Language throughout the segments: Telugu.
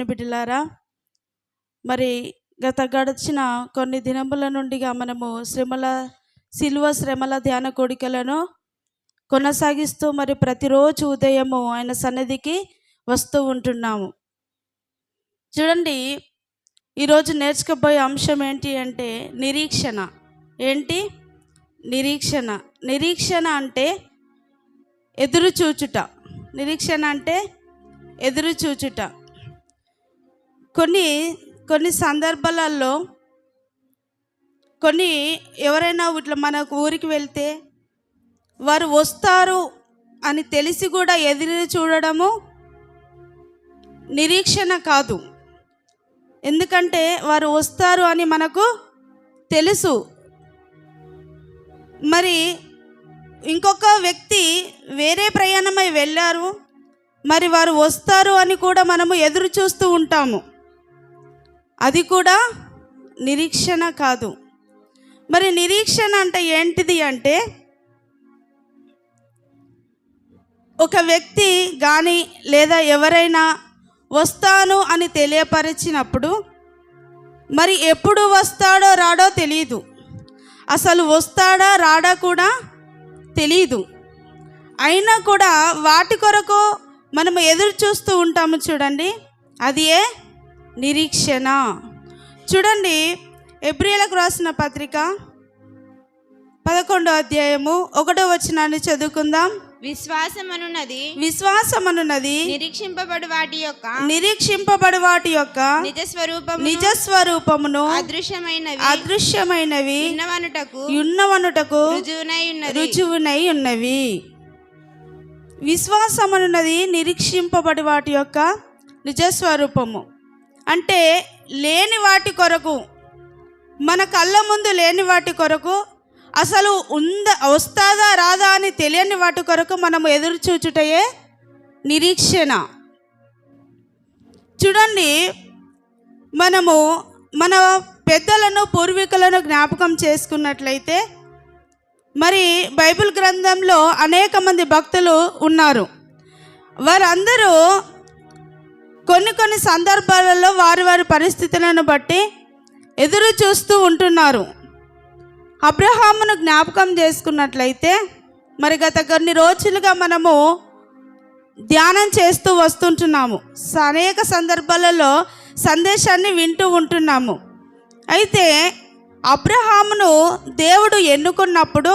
దేవుని బిడ్డలారా మరి గత గడిచిన కొన్ని దినముల నుండిగా మనము శ్రమల శిల్వ శ్రమల ధ్యాన కోడికలను కొనసాగిస్తూ మరి ప్రతిరోజు ఉదయము ఆయన సన్నిధికి వస్తూ ఉంటున్నాము. చూడండి ఈరోజు నేర్చుకోబోయే అంశం ఏంటి అంటే నిరీక్షణ. ఏంటి? నిరీక్షణ. నిరీక్షణ అంటే ఎదురు చూచుట. నిరీక్షణ అంటే ఎదురు చూచుట. కొన్ని కొన్ని సందర్భాలలో కొన్ని ఎవరైనా ఇట్లా మన ఊరికి వెళ్తే వారు వస్తారు అని తెలిసి కూడా ఎదురు చూడడము నిరీక్షణ కాదు. ఎందుకంటే వారు వస్తారు అని మనకు తెలుసు. మరి ఇంకొక వ్యక్తి వేరే ప్రయాణమై వెళ్ళారు. మరి వారు వస్తారు అని కూడా మనము ఎదురు చూస్తూ ఉంటాము. అది కూడా నిరీక్షణ కాదు. మరి నిరీక్షణ అంటే ఏంటిది అంటే ఒక వ్యక్తి కానీ లేదా ఎవరైనా వస్తాను అని తెలియపరిచినప్పుడు మరి ఎప్పుడు వస్తాడో రాడో తెలియదు అసలు వస్తాడా రాడా కూడా తెలియదు అయినా కూడా వాటి కొరకు మనం ఎదురు చూస్తూ ఉంటాము చూడండి. అది ఏ? నిరీక్షణ. చూడండి ఎబ్రిలకు రాసిన పత్రిక పదకొండో అధ్యాయము ఒకటో వచనాన్ని చదువుకుందాం. విశ్వాసమనున్నది విశ్వాసమనున్నది నిరీక్షింపబడు వాటి యొక్క నిరీక్షింపబడి వాటి యొక్క నిజ స్వరూపము నిజ స్వరూపమును అదృశ్యమైనవి అదృశ్యమైనవి ఉన్నవనుటకు రుజువునై ఉన్నది రుజువునై ఉన్నవి. విశ్వాసమనున్నది నిరీక్షింపబడి వాటి యొక్క నిజస్వరూపము. అంటే లేని వాటి కొరకు మన కళ్ళ ముందు లేని వాటి కొరకు అసలు ఉంద వస్తాదా రాదా అని తెలియని వాటి కొరకు మనం ఎదురు చూచుటయే నిరీక్షణ. చూడండి మనము మన పెద్దలను పూర్వీకులను జ్ఞాపకం చేసుకున్నట్లయితే మరి బైబిల్ గ్రంథంలో అనేక మంది భక్తులు ఉన్నారు. వారందరూ కొన్ని కొన్ని సందర్భాలలో వారి వారి పరిస్థితులను బట్టి ఎదురు చూస్తూ ఉంటున్నారు. అబ్రహామును జ్ఞాపకం చేసుకున్నట్లయితే మరి గత కొన్ని రోజులుగా మనము ధ్యానం చేస్తూ వస్తుంటున్నాము. అనేక సందర్భాలలో సందేశాన్ని వింటూ ఉంటున్నాము. అయితే అబ్రహామును దేవుడు ఎన్నుకున్నప్పుడు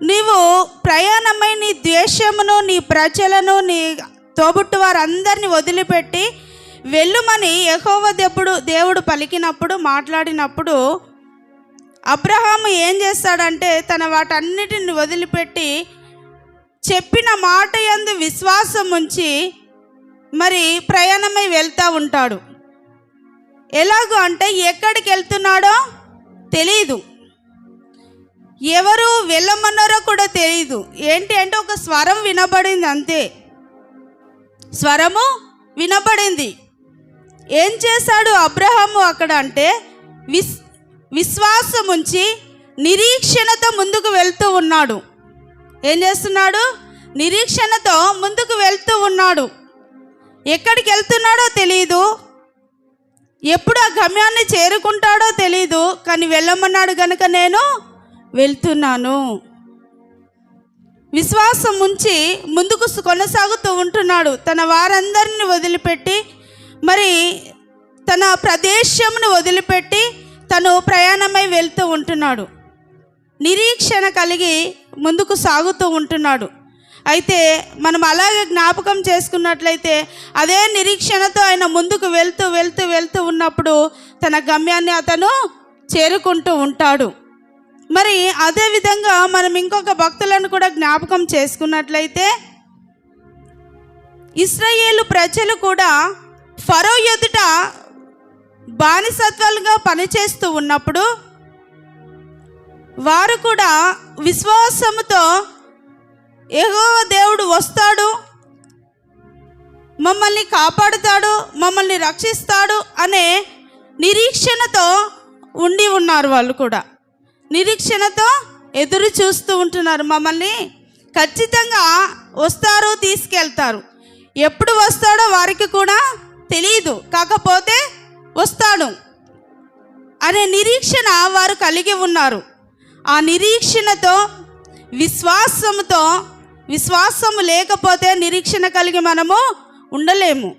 నీవు ప్రయాణమై నీ ద్వేషమును నీ ప్రజలను నీ తోబుట్టు వారందరినీ వదిలిపెట్టి వెళ్ళుమని యెహోవా దేవుడు దేవుడు పలికినప్పుడు మాట్లాడినప్పుడు అబ్రహాము ఏం చేస్తాడంటే తన వాటన్నిటిని వదిలిపెట్టి చెప్పిన మాట యందు విశ్వాసం ఉంచి మరి ప్రయాణమై వెళ్తూ ఉంటాడు. ఎలాగో అంటే ఎక్కడికి వెళ్తున్నాడో తెలియదు ఎవరు వెళ్ళమన్నారో కూడా తెలియదు ఏంటి అంటే ఒక స్వరం వినబడింది అంతే. స్వరము వినబడింది ఏం చేశాడు అబ్రహము అక్కడ అంటే విస్ విశ్వాసం ఉంచి నిరీక్షణతో ముందుకు వెళ్తూ ఉన్నాడు. ఏం చేస్తున్నాడు? నిరీక్షణతో ముందుకు వెళ్తూ ఉన్నాడు. ఎక్కడికి వెళ్తున్నాడో తెలియదు ఎప్పుడు ఆ గమ్యాన్ని చేరుకుంటాడో తెలీదు కానీ వెళ్ళమన్నాడు కనుక నేను వెళ్తున్నాను. విశ్వాసం ఉంచి ముందుకు కొనసాగుతూ ఉంటున్నాడు. తన వారందరిని వదిలిపెట్టి మరి తన ప్రదేశమును వదిలిపెట్టి తను ప్రయాణమై వెళ్తూ ఉంటున్నాడు. నిరీక్షణ కలిగి ముందుకు సాగుతూ ఉంటున్నాడు. అయితే మనం అలాగే జ్ఞాపకం చేసుకున్నట్లయితే అదే నిరీక్షణతో ఆయన ముందుకు వెళ్తూ వెళ్తూ వెళ్తూ ఉన్నప్పుడు తన గమ్యాన్ని అతను చేరుకుంటూ ఉంటాడు. మరి అదే విధంగా మనం ఇంకొక భక్తులను కూడా జ్ఞాపకం చేసుకున్నట్లయితే ఇస్రాయేలు ప్రజలు కూడా ఫరో ఎదుట బానిసత్వాలుగా పనిచేస్తూ ఉన్నప్పుడు వారు కూడా విశ్వాసముతో ఏగో దేవుడు వస్తాడు మమ్మల్ని కాపాడుతాడు మమ్మల్ని రక్షిస్తాడు అనే నిరీక్షణతో ఉండి ఉన్నారు వాళ్ళు కూడా. నిరీక్షణతో ఎదురు చూస్తూ ఉంటున్నారు మమ్మల్ని. ఖచ్చితంగా వస్తారు తీసుకెళ్తారు. ఎప్పుడు వస్తాడో వారికి కూడా తెలియదు కాకపోతే వస్తాడు. అనే నిరీక్షణ వారు కలిగి ఉన్నారు. ఆ నిరీక్షణతో విశ్వాసముతో విశ్వాసము లేకపోతే నిరీక్షణ కలిగి మనము ఉండలేము.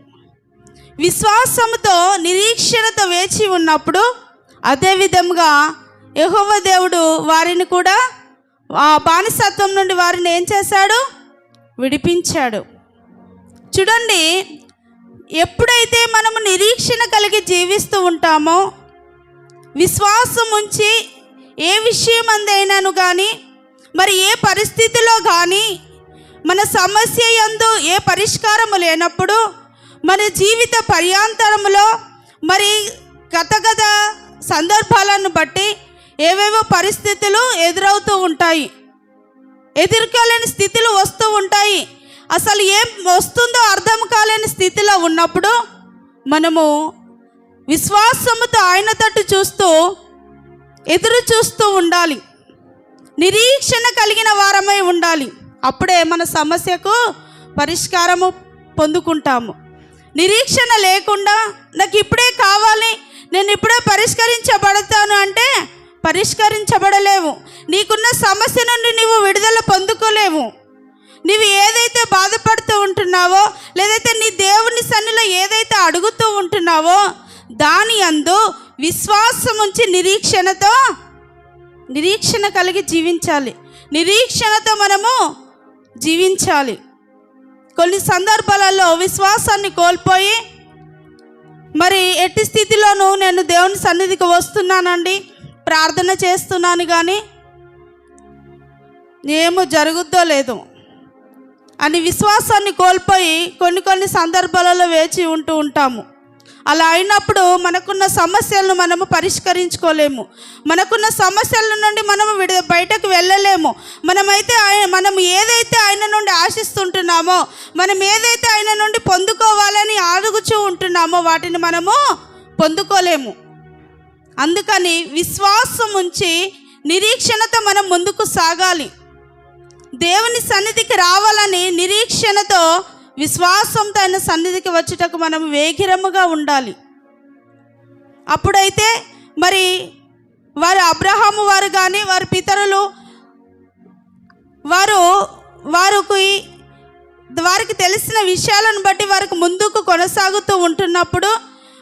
విశ్వాసంతో నిరీక్షణతో వేచి ఉన్నప్పుడు అదే విధంగా యహోవ దేవుడు వారిని కూడా ఆ బానిసత్వం నుండి వారిని ఏం చేశాడు? విడిపించాడు. చూడండి ఎప్పుడైతే మనము నిరీక్షణ కలిగి జీవిస్తూ ఉంటామో విశ్వాసం ఉంచి ఏ విషయం అందైనాను కానీ మరి ఏ పరిస్థితిలో కానీ మన సమస్య యందు ఏ పరిష్కారము లేనప్పుడు మన జీవిత పర్యాంతరములో మరి గత గత సందర్భాలను బట్టి ఏవేవో పరిస్థితులు ఎదురవుతూ ఉంటాయి. ఎదుర్కోలేని స్థితిలో వస్తూ ఉంటాయి. అసలు ఏం వస్తుందో అర్థం కాలేని స్థితిలో ఉన్నప్పుడు మనము విశ్వాసముతో ఆయన తట్టు చూస్తూ ఎదురు చూస్తూ ఉండాలి. నిరీక్షణ కలిగిన వారమై ఉండాలి. అప్పుడే మన సమస్యకు పరిష్కారము పొందుకుంటాము. నిరీక్షణ లేకుండా నాకు ఇప్పుడే కావాలి నేను ఇప్పుడే పరిష్కరించబడతాను అంటే పరిష్కరించబడలేవు. నీకున్న సమస్య నుండి నువ్వు విడుదల పొందుకోలేవు. నీవు ఏదైతే బాధపడుతూ ఉంటున్నావో లేదైతే నీ దేవుని సన్నిలో ఏదైతే అడుగుతూ ఉంటున్నావో దాని అందు విశ్వాసం ఉంచి నిరీక్షణతో నిరీక్షణ కలిగి జీవించాలి. నిరీక్షణతో మనము జీవించాలి. కొన్ని సందర్భాలలో విశ్వాసాన్ని కోల్పోయి మరి ఎట్టి స్థితిలోనూ నేను దేవుని సన్నిధికి వస్తున్నానండి. ప్రార్థన చేస్తున్నాను కానీ ఏమో జరుగుద్దో లేదు. అని విశ్వాసాన్ని కోల్పోయి కొన్ని కొన్ని సందర్భాలలో వేచి ఉంటూ ఉంటాము. అలా అయినప్పుడు మనకున్న సమస్యలను మనము పరిష్కరించుకోలేము. మనకున్న సమస్యల నుండి మనము విడ బయటకు వెళ్ళలేము. మనమైతే ఆయన మనం ఏదైతే ఆయన నుండి ఆశిస్తుంటున్నామో మనం ఏదైతే ఆయన నుండి పొందుకోవాలని అడుగుచూ ఉంటున్నామో వాటిని మనము పొందుకోలేము. అందుకని విశ్వాసం ఉంచి నిరీక్షణతో మనం ముందుకు సాగాలి. దేవుని సన్నిధికి రావాలని నిరీక్షణతో విశ్వాసంతో ఆయన సన్నిధికి వచ్చుటకు మనం వేగిరముగా ఉండాలి. అప్పుడైతే మరి వారు అబ్రహాము వారు కానీ వారి పితరులు వారు వారికి వారికి తెలిసిన విషయాలను బట్టి వారికి ముందుకు కొనసాగుతూ ఉంటున్నప్పుడు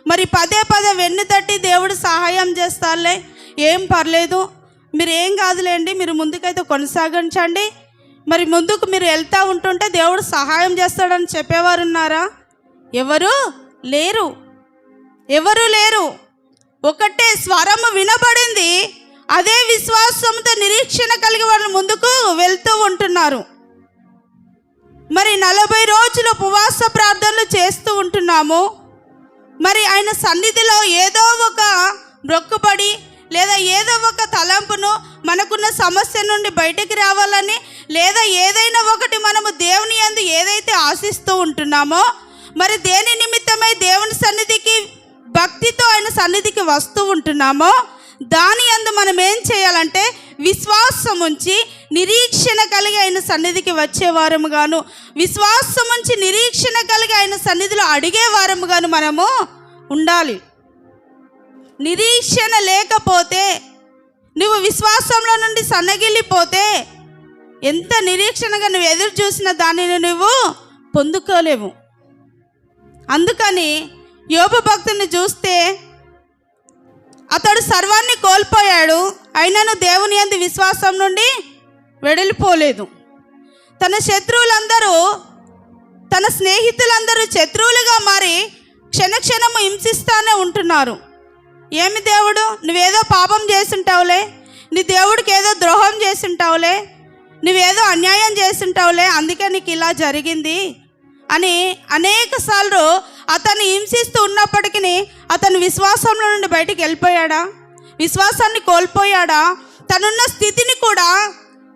మరి పదే పదే వెన్ను తట్టి దేవుడు సహాయం చేస్తారులే. ఏం పర్లేదు. మీరు ఏం కాదులేండి మీరు ముందుకైతే కొనసాగించండి. మరి ముందుకు మీరు వెళ్తూ ఉంటుంటే దేవుడు సహాయం చేస్తాడని చెప్పేవారు ఉన్నారా ఎవరు? లేరు. ఎవరు లేరు? ఒకటే స్వరము వినబడింది. అదే విశ్వాసంతో నిరీక్షణ కలిగి వాళ్ళు ముందుకు వెళ్తూ ఉంటున్నారు. మరి నలభై రోజులు ఉపవాస ప్రార్థనలు చేస్తూ ఉంటున్నాము. మరి ఆయన సన్నిధిలో ఏదో ఒక మొక్కుబడి లేదా ఏదో ఒక తలంపును మనకున్న సమస్య నుండి బయటకు రావాలని లేదా ఏదైనా ఒకటి మనము దేవుని యందు ఏదైతే ఆశిస్తూ ఉంటున్నామో మరి దేని నిమిత్తమై దేవుని సన్నిధికి భక్తితో ఆయన సన్నిధికి వస్తూ ఉంటున్నామో దాని యందు మనం ఏం చేయాలంటే విశ్వాసం ఉంచి నిరీక్షణ కలిగి ఆయన సన్నిధికి వచ్చేవారము గాను విశ్వాసం ఉంచి నిరీక్షణ కలిగి ఆయన సన్నిధిలో అడిగేవారముగాను గాను మనము ఉండాలి. నిరీక్షణ లేకపోతే నువ్వు విశ్వాసంలో నుండి సన్నగిల్లిపోతే ఎంత నిరీక్షణగా నువ్వు ఎదురు చూసిన దానిని నువ్వు పొందుకోలేవు. అందుకని యోబు భక్తుని చూస్తే అతడు సర్వాన్ని కోల్పోయాడు అయినను దేవుని అందు విశ్వాసం నుండి వెడలిపోలేదు. తన శత్రువులందరూ తన స్నేహితులందరూ శత్రువులుగా మారి క్షణక్షణము హింసిస్తానే ఉంటున్నారు. ఏమి దేవుడు? నువ్వేదో పాపం చేసింటావులే? నీ దేవుడికి ఏదో ద్రోహం చేసింటావులే? నువ్వేదో అన్యాయం చేసింటావులే? అందుకే నీకు ఇలా జరిగింది అని అనేక సార్లు అతన్ని హింసిస్తూ ఉన్నప్పటికీ అతను విశ్వాసంలో నుండి బయటికి వెళ్ళిపోయాడా? విశ్వాసాన్ని కోల్పోయాడా? తనున్న స్థితిని కూడా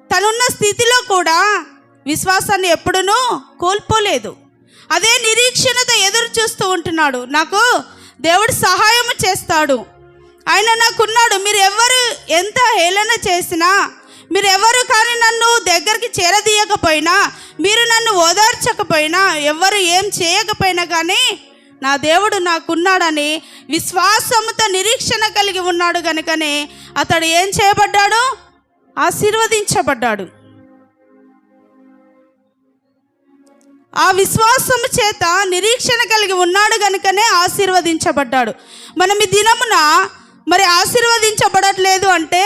తనున్న స్థితిలో కూడా విశ్వాసాన్ని ఎప్పుడునూ కోల్పోలేదు. అదే నిరీక్షణతో ఎదురు చూస్తూ ఉంటున్నాడు. నాకు దేవుడు సహాయం చేస్తాడు. ఆయన నాకున్నాడు. మీరు ఎవరు ఎంత హేళన చేసినా మీరు ఎవరు కానీ నన్ను దగ్గరికి చేరదీయకపోయినా మీరు నన్ను ఓదార్చకపోయినా ఎవరు ఏం చేయకపోయినా కానీ నా దేవుడు నాకున్నాడని విశ్వాసముతో నిరీక్షణ కలిగి ఉన్నాడు కనుకనే అతడు ఏం చేయబడ్డాడు? ఆశీర్వదించబడ్డాడు. ఆ విశ్వాసము చేత నిరీక్షణ కలిగి ఉన్నాడు కనుకనే ఆశీర్వదించబడ్డాడు. మనం ఈ దినమున మరి ఆశీర్వదించబడట్లేదు అంటే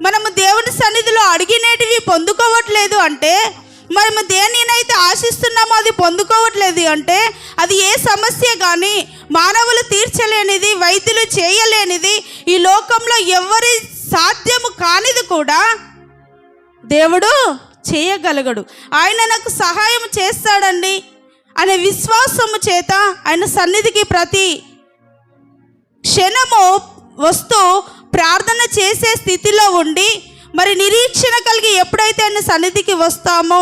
మనము దేవుని సన్నిధిలో అడిగినటివి పొందుకోవట్లేదు అంటే మనము దేనినైతే ఆశిస్తున్నామో అది పొందుకోవట్లేదు అంటే అది ఏ సమస్య కానీ మానవులు తీర్చలేనిది వైద్యులు చేయలేనిది ఈ లోకంలో ఎవరి సాధ్యము కానిది కూడా దేవుడు చేయగలగడు. ఆయన నాకు సహాయం చేస్తాడండి అనే విశ్వాసము చేత ఆయన సన్నిధికి ప్రతి క్షణము వస్తూ ప్రార్థన చేసే స్థితిలో ఉండి మరి నిరీక్షణ కలిగి ఎప్పుడైతే ఆయన సన్నిధికి వస్తామో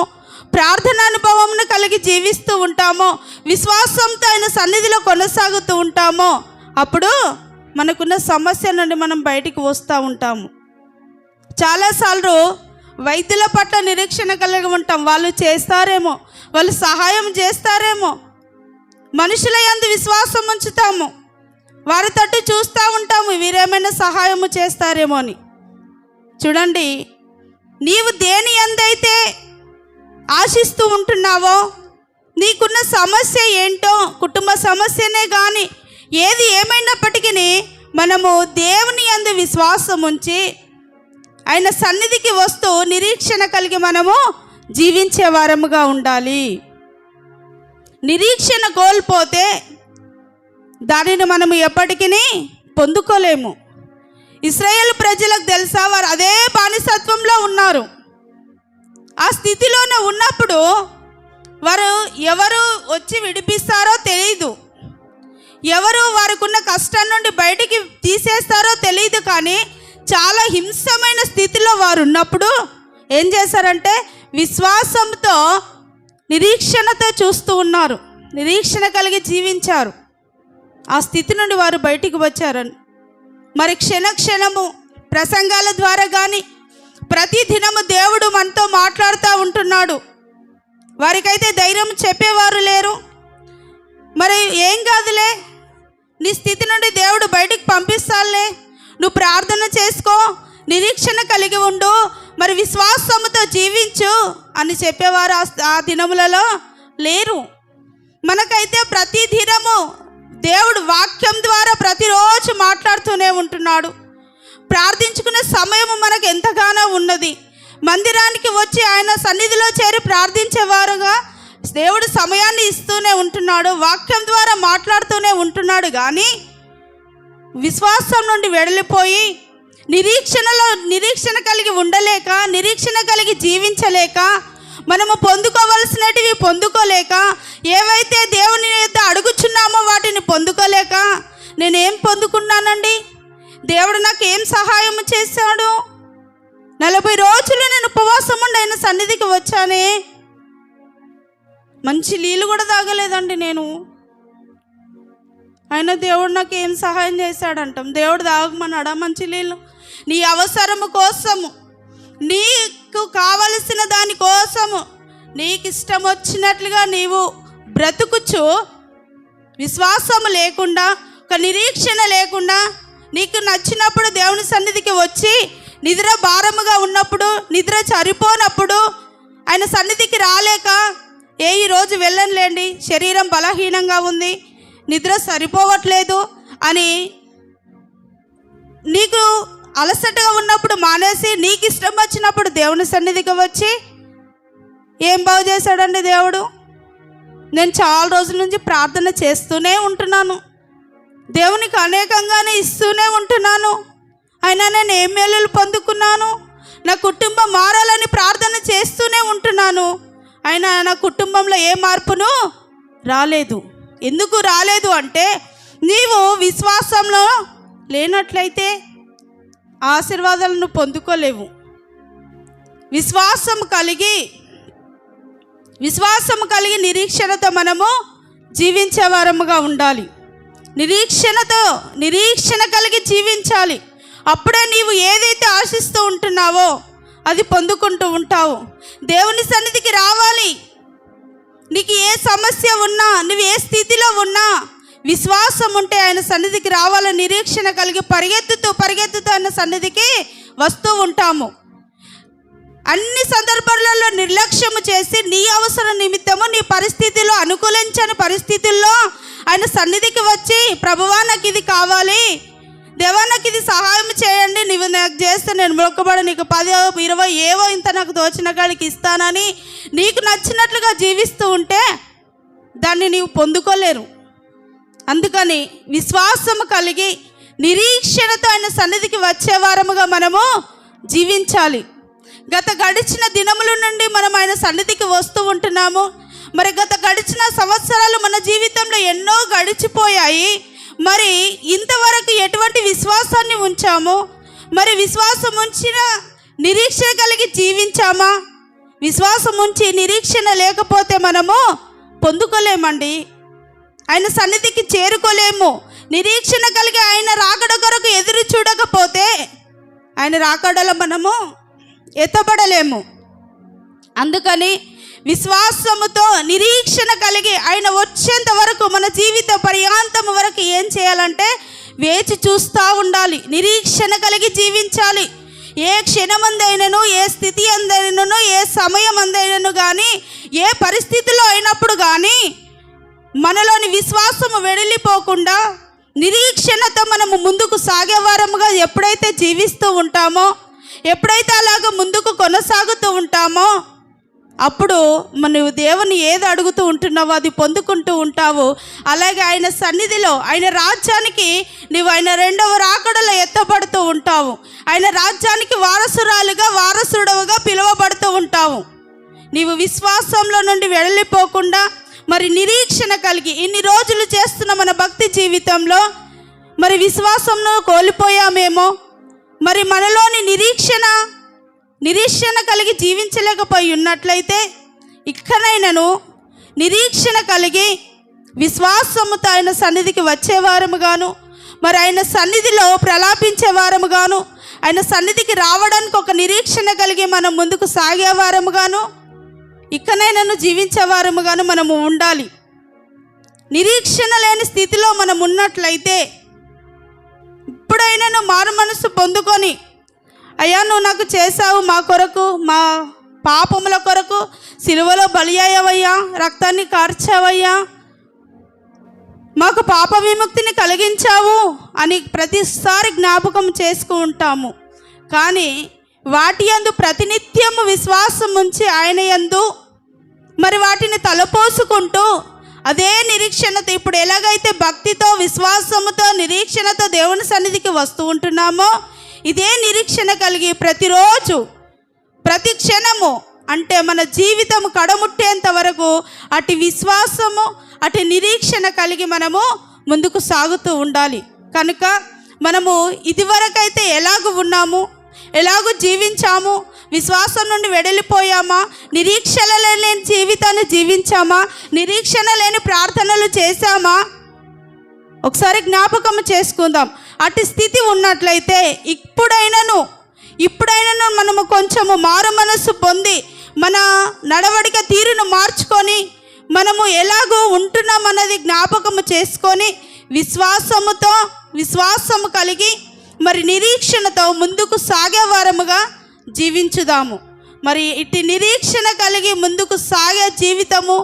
ప్రార్థన అనుభవంను కలిగి జీవిస్తూ ఉంటామో విశ్వాసంతో ఆయన సన్నిధిలో కొనసాగుతూ ఉంటామో అప్పుడు మనకున్న సమస్య నుండి మనం బయటికి వస్తూ ఉంటాము. చాలాసార్లు వైద్యుల పట్ల నిరీక్షణ కలిగి ఉంటాం వాళ్ళు చేస్తారేమో వాళ్ళు సహాయం చేస్తారేమో. మనుషుల యందు విశ్వాసం ఉంచుతాము. వారి తట్టు చూస్తూ ఉంటాము వీరేమైనా సహాయము చేస్తారేమో అని. చూడండి నీవు దేని ఎందైతే ఆశిస్తూ ఉంటున్నావో నీకున్న సమస్య ఏంటో కుటుంబ సమస్యనే కానీ ఏది ఏమైనప్పటికీ మనము దేవుని అందు విశ్వాసం ఉంచి ఆయన సన్నిధికి వస్తూ నిరీక్షణ కలిగి మనము జీవించే వారముగా ఉండాలి. నిరీక్షణ కోల్పోతే దానిని మనము ఎప్పటికీ పొందుకోలేము. ఇస్రాయేల్ ప్రజలకు తెలుసా? వారు అదే బానిసత్వంలో ఉన్నారు. ఆ స్థితిలోనే ఉన్నప్పుడు వారు ఎవరు వచ్చి విడిపిస్తారో తెలియదు ఎవరు వారికున్న కష్టం నుండి బయటికి తీసేస్తారో తెలియదు కానీ చాలా హింసమైన స్థితిలో వారు ఉన్నప్పుడు ఏం చేశారంటే విశ్వాసంతో నిరీక్షణతో చూస్తూ ఉన్నారు. నిరీక్షణ కలిగి జీవించారు. ఆ స్థితి నుండి వారు బయటికి వచ్చారని మరి క్షణ క్షణము ప్రసంగాల ద్వారా కానీ ప్రతి దినము దేవుడు మనతో మాట్లాడుతూ ఉంటున్నాడు. వారికైతే ధైర్యం చెప్పేవారు లేరు. మరి ఏం కాదులే నీ స్థితి నుండి దేవుడు బయటికి పంపిస్తాలే నువ్వు ప్రార్థన చేసుకో నిరీక్షణ కలిగి ఉండు మరి విశ్వాసముతో జీవించు అని చెప్పేవారు ఆ ఆ దినములలో లేరు. మనకైతే ప్రతి దినము దేవుడు వాక్యం ద్వారా ప్రతిరోజు మాట్లాడుతూనే ఉంటున్నాడు. ప్రార్థించుకునే సమయం మనకు ఎంతగానో ఉన్నది. మందిరానికి వచ్చి ఆయన సన్నిధిలో చేరి ప్రార్థించేవారుగా దేవుడు సమయాన్ని ఇస్తూనే ఉంటున్నాడు వాక్యం ద్వారా మాట్లాడుతూనే ఉంటున్నాడు కానీ విశ్వాసం నుండి వెడలిపోయి నిరీక్షణలో నిరీక్షణ కలిగి ఉండలేక నిరీక్షణ కలిగి జీవించలేక మనము పొందుకోవలసినటివి పొందుకోలేక ఏవైతే దేవుని యొక్క అడుగుచున్నామో వాటిని పొందుకోలేక నేనేం పొందుకున్నానండి? దేవుడు నాకు ఏం సహాయం చేశాడు? నలభై రోజులు నేను ఉపవాసం ఉండి ఆయన సన్నిధికి వచ్చానే. మంచి నీళ్ళు కూడా తాగలేదండి నేను. ఆయన దేవుడు నాకు ఏం సహాయం చేశాడంటాం? దేవుడు తాగమన్నాడా మంచి నీళ్ళు. నీ అవసరము కోసము. నీకు కావలసిన దాని కోసము. నీకు ఇష్టం వచ్చినట్లుగా నీవు బ్రతుకుచు. విశ్వాసము లేకుండా ఒక నిరీక్షణ లేకుండా నీకు నచ్చినప్పుడు దేవుని సన్నిధికి వచ్చి నిద్ర భారముగా ఉన్నప్పుడు నిద్ర చనిపోనప్పుడు ఆయన సన్నిధికి రాలేక ఏ ఈ రోజు వెళ్ళనులేండి? శరీరం బలహీనంగా ఉంది. నిద్ర సరిపోవట్లేదు అని నీకు అలసటగా ఉన్నప్పుడు మానేసి నీకు ఇష్టం వచ్చినప్పుడు దేవుని సన్నిధికి వచ్చి ఏం బాగు చేశాడండి దేవుడు? నేను చాలా రోజుల నుంచి ప్రార్థన చేస్తూనే ఉంటున్నాను. దేవునికి అనేకంగానే ఇస్తూనే ఉంటున్నాను. అయినా నేను ఏం మేలులు పొందుకున్నాను? నా కుటుంబం మారాలని ప్రార్థన చేస్తూనే ఉంటున్నాను. అయినా నా కుటుంబంలో ఏ మార్పును రాలేదు. ఎందుకు రాలేదు అంటే నీవు విశ్వాసంలో లేనట్లయితే ఆశీర్వాదాలను పొందుకోలేవు. విశ్వాసం కలిగి విశ్వాసం కలిగి నిరీక్షణతో మనము జీవించే వారముగా ఉండాలి. నిరీక్షణతో నిరీక్షణ కలిగి జీవించాలి. అప్పుడే నీవు ఏదైతే ఆశిస్తూ ఉంటున్నావో అది పొందుకుంటూ ఉంటావు. దేవుని సన్నిధికి రావాలి. నీకు ఏ సమస్య ఉన్నా నువ్వు ఏ స్థితిలో ఉన్నా విశ్వాసం ఉంటే ఆయన సన్నిధికి రావాలని నిరీక్షణ కలిగి పరిగెత్తుతూ పరిగెత్తుతూ ఆయన సన్నిధికి వస్తూ ఉంటాము. అన్ని సందర్భాలలో నిర్లక్ష్యము చేసి నీ అవసరం నిమిత్తము నీ పరిస్థితిలో అనుకూలించని పరిస్థితుల్లో ఆయన సన్నిధికి వచ్చి ప్రభువా నాకు ఇది కావాలి. దేవా నాకు ఇది సహాయం చేయండి నువ్వు నాకు చేస్తే నేను మొక్కబడి నీకు పది ఇరవై ఏవో ఇంత నాకు దోచిన కాడికి ఇస్తానని నీకు నచ్చినట్లుగా జీవిస్తూ ఉంటే దాన్ని నీవు పొందుకోలేరు. అందుకని విశ్వాసము కలిగి నిరీక్షణతో ఆయన సన్నిధికి వచ్చే వారముగా మనము జీవించాలి. గత గడిచిన దినముల నుండి మనం ఆయన సన్నిధికి వస్తూ ఉంటున్నాము. మరి గత గడిచిన సంవత్సరాలు మన జీవితంలో ఎన్నో గడిచిపోయాయి. మరి ఇంతవరకు ఎటువంటి విశ్వాసాన్ని ఉంచాము? మరి విశ్వాసం ఉంచిన నిరీక్షణ కలిగి జీవించామా? విశ్వాసం ఉంచి నిరీక్షణ లేకపోతే మనము పొందుకోలేమండి. ఆయన సన్నిధికి చేరుకోలేము. నిరీక్షణ కలిగి ఆయన రాకడ కొరకు ఎదురు చూడకపోతే ఆయన రాకడలో మనము ఎత్తబడలేము. అందుకని విశ్వాసముతో నిరీక్షణ కలిగి ఆయన వచ్చేంత వరకు మన జీవిత పర్యాంతం వరకు ఏం చేయాలంటే వేచి చూస్తూ ఉండాలి నిరీక్షణ కలిగి జీవించాలి. ఏ క్షణమందైనను ఏ స్థితి అందైనను ఏ సమయం అందైనను కానీ ఏ పరిస్థితిలో అయినప్పుడు కానీ మనలోని విశ్వాసము వెడలిపోకుండా నిరీక్షణతో మనము ముందుకు సాగేవారముగా ఎప్పుడైతే జీవిస్తూ ఉంటామో ఎప్పుడైతే అలాగ ముందుకు కొనసాగుతూ ఉంటామో అప్పుడు నువ్వు దేవుని ఏది అడుగుతూ ఉంటున్నావో అది పొందుకుంటూ ఉంటావు. అలాగే ఆయన సన్నిధిలో ఆయన రాజ్యానికి నువ్వు ఆయన రెండవ రాకడలో ఎత్తబడుతూ ఉంటావు. ఆయన రాజ్యానికి వారసురాలుగా వారసుడవుగా పిలువబడుతూ ఉంటావు. నీవు విశ్వాసంలో నుండి వెళ్ళిపోకుండా మరి నిరీక్షణ కలిగి ఇన్ని రోజులు చేస్తున్న మన భక్తి జీవితంలో మరి విశ్వాసంలో కోల్పోయామేమో? మరి మనలోని నిరీక్షణ నిరీక్షణ కలిగి జీవించలేకపోయి ఉన్నట్లయితే ఇక్కడైనను నిరీక్షణ కలిగి విశ్వాసముతో ఆయన సన్నిధికి వచ్చేవారముగాను మరి ఆయన సన్నిధిలో ప్రలాపించేవారముగాను ఆయన సన్నిధికి రావడానికి ఒక నిరీక్షణ కలిగి మనం ముందుకు సాగేవారముగాను ఇక్కడైనాను జీవించేవారముగాను మనము ఉండాలి. నిరీక్షణ లేని స్థితిలో మనం ఉన్నట్లయితే ఇప్పుడైనాను మారు మనసు పొందుకొని అయ్యా నువ్వు నాకు చేసావు మా కొరకు మా పాపముల కొరకు సిలువలో బలి అయ్యావయ్యా రక్తాన్ని కార్చావయ్యా. మాకు పాప విముక్తిని కలిగించావు అని ప్రతిసారి జ్ఞాపకం చేసుకుంటాము కానీ వాటి యందు ప్రతినిత్యము విశ్వాసం ఉంచి ఆయన యందు మరి వాటిని తలపోసుకుంటూ అదే నిరీక్షణతో ఇప్పుడు ఎలాగైతే భక్తితో విశ్వాసముతో నిరీక్షణతో దేవుని సన్నిధికి వస్తూ ఉంటున్నామో ఇదే నిరీక్షణ కలిగి ప్రతిరోజు ప్రతి క్షణము అంటే మన జీవితం కడముట్టేంత వరకు అటు విశ్వాసము అటు నిరీక్షణ కలిగి మనము ముందుకు సాగుతూ ఉండాలి. కనుక మనము ఇదివరకైతే ఎలాగ ఉన్నాము ఎలాగో జీవించాము విశ్వాసం నుండి వెడలిపోయామా నిరీక్షణ లేని జీవితాన్ని జీవించామా నిరీక్షణ లేని ప్రార్థనలు చేశామా? ఒకసారి జ్ఞాపకం చేసుకుందాం. అటు స్థితి ఉన్నట్లయితే ఇప్పుడైనను ఇప్పుడైనను మనము కొంచెము మారు మనస్సు పొంది మన నడవడిక తీరును మార్చుకొని మనము ఎలాగో ఉంటున్నామన్నది జ్ఞాపకము చేసుకొని విశ్వాసముతో విశ్వాసము కలిగి మరి నిరీక్షణతో ముందుకు సాగే వారముగా జీవించుదాము. మరి ఇట్టి నిరీక్షణ కలిగి ముందుకు సాగే జీవితము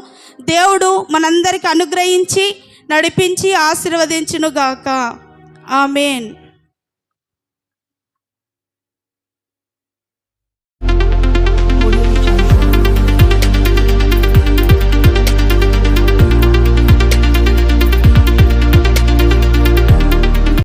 దేవుడు మనందరికి అనుగ్రహించి నడిపించి ఆశీర్వదించునుగాక. ஆமேன்